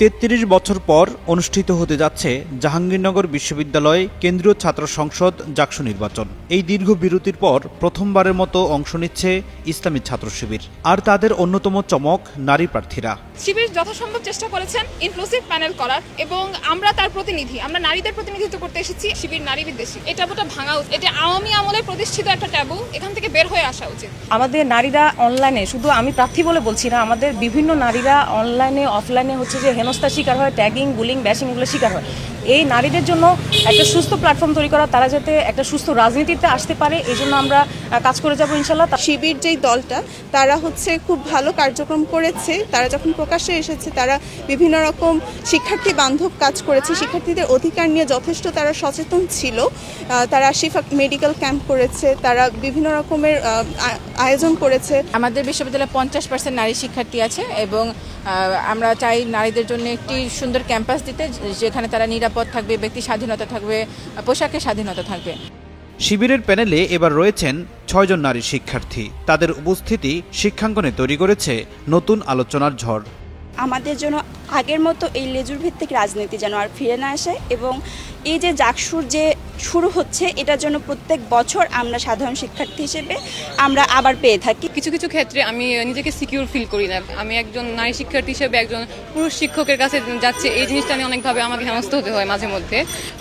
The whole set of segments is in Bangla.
তেত্রিশ বছর পর অনুষ্ঠিত হতে যাচ্ছে জাহাঙ্গীরনগর বিশ্ববিদ্যালয় কেন্দ্রীয় ছাত্র সংসদ জাকসু নির্বাচন। এই দীর্ঘ বিরতির পর প্রথমবারের মতো অংশ নিচ্ছে ইসলামী ছাত্র শিবির। আর তাদের অন্যতম চমক নারী প্রার্থীরা। শিবির যথাসম্ভব চেষ্টা করেছেন ইনক্লুসিভ প্যানেল করার এবং আমরা তার প্রতিনিধি আমরা নারীদের প্রতিনিধিত্ব করতে এসেছি শিবির নারী বিদ্বেষী। এই ট্যাবুটা ভাঙা উচিত এটা আওয়ামী আমলে প্রতিষ্ঠিত একটা ট্যাবু এখান থেকে বের হয়ে আসা উচিত। আমাদের নারীরা অনলাইনে শুধু আমি প্রার্থী বলে বলছি না আমাদের বিভিন্ন নারীরা অনলাইনে অফলাইনে হচ্ছে যে হেনস্থার শিকার হয় ট্যাগিং বুলিং ব্যাশিং এগুলো শিকার হয়। এই নারীদের জন্য একটা সুস্থ প্ল্যাটফর্ম তৈরি করা তারা যাতে একটা সুস্থ রাজনীতিতে আসতে পারে এই জন্য আমরা কাজ করে যাব ইনশাল্লাহ শিবির যেই দলটা তারা হচ্ছে খুব ভালো কার্যক্রম করেছে। তারা যখন প্রকাশ্যে এসেছে তারা বিভিন্ন রকম শিক্ষার্থী বান্ধব কাজ করেছে। শিক্ষার্থীদের অধিকার নিয়ে যথেষ্ট তারা সচেতন ছিল। তারা শিফা মেডিকেল ক্যাম্প করেছে তারা বিভিন্ন রকমের আয়োজন করেছে। আমাদের বিশ্ববিদ্যালয়ে পঞ্চাশ পার্সেন্ট নারী শিক্ষার্থী আছে এবং আমরা চাই নারীদের জন্য একটি সুন্দর ক্যাম্পাস দিতে যেখানে তারা নিরাপদ থাকবে ব্যক্তি স্বাধীনতা থাকবে পোশাকের স্বাধীনতা থাকবে। শিবিরের প্যানেলে এবার রয়েছেন ছয়জন নারী শিক্ষার্থী। তাদের উপস্থিতি শিক্ষাঙ্গনে তৈরি করেছে নতুন আলোচনার ঝড়। আমাদের জন্য আগের মতো এই লেজুর ভিত্তিক রাজনীতি যেন আর ফিরে না আসে এবং এই যে জাকসুর যে শুরু হচ্ছে এটার জন্য প্রত্যেক বছর আমরা সাধারণ শিক্ষার্থী হিসেবে আমরা আবার পেয়ে থাকি। কিছু কিছু ক্ষেত্রে আমি নিজেকে সিকিউর ফিল করি না। আমি একজন নারী শিক্ষার্থী হিসেবে একজন পুরুষ শিক্ষকের কাছে যাচ্ছে এই জিনিসটা আমি অনেকভাবে আমাকে হেনস্থ হতে হয় মাঝে মধ্যে।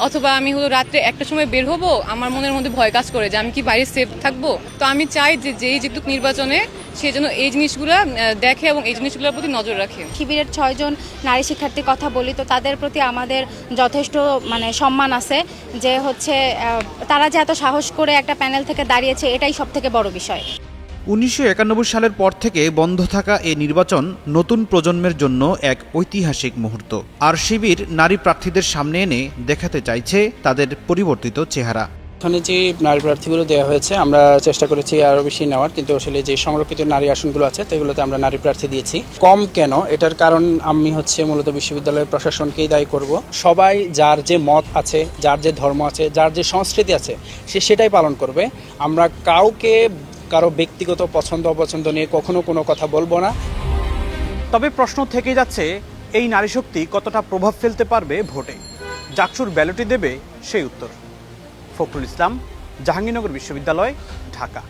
অথবা আমি হলো রাত্রে একটা সময় বের হব আমার মনের মধ্যে ভয় কাজ করে যে আমি কি বাইরে সেফ থাকব। তো আমি চাই যে যেই জিতুক নির্বাচনে সে যেন এই জিনিসগুলো দেখে এবং এই জিনিসগুলোর প্রতি নজর রাখে। শিবিরের ছয়জন নারী শিক্ষার্থীর কথা বলি তো তাদের প্রতি আমাদের যথেষ্ট মানে সম্মান আছে যে হচ্ছে তারা যে এত সাহস করে একটা প্যানেল থেকে দাঁড়িয়েছে, এটাই সব থেকে বড় বিষয়। উনিশশো একানব্বই সালের পর থেকে বন্ধ থাকা এই নির্বাচন নতুন প্রজন্মের জন্য এক ঐতিহাসিক মুহূর্ত। আর শিবির নারী প্রার্থীদের সামনে এনে দেখাতে চাইছে তাদের পরিবর্তিত চেহারা। এখানে যে নারী প্রার্থীগুলো দেওয়া হয়েছে, আমরা চেষ্টা করেছি আরও বেশি নেওয়ার, কিন্তু আসলে যে সংরক্ষিত নারী আসনগুলো আছে, সেগুলোতে আমরা নারী প্রার্থী দিয়েছি। কম কেন? এটার কারণ আমি হচ্ছে মূলত বিশ্ববিদ্যালয়ের প্রশাসনকেই দায়ী করব। সবাই যার যে মত আছে, যার যে ধর্ম আছে, যার যে সংস্কৃতি আছে, সে সেটাই পালন করবে। আমরা কাউকে, কারও ব্যক্তিগত পছন্দ, অপছন্দ নিয়ে কখনো কোনো কথা বলব না। তবে প্রশ্ন থেকে যাচ্ছে, এই নারী শক্তি কতটা প্রভাব ফেলতে পারবে ভোটে? জাকসুর ব্যালটই দেবে সেই উত্তর। ফখরুল ইসলাম জাহাঙ্গীরনগর বিশ্ববিদ্যালয় ঢাকা।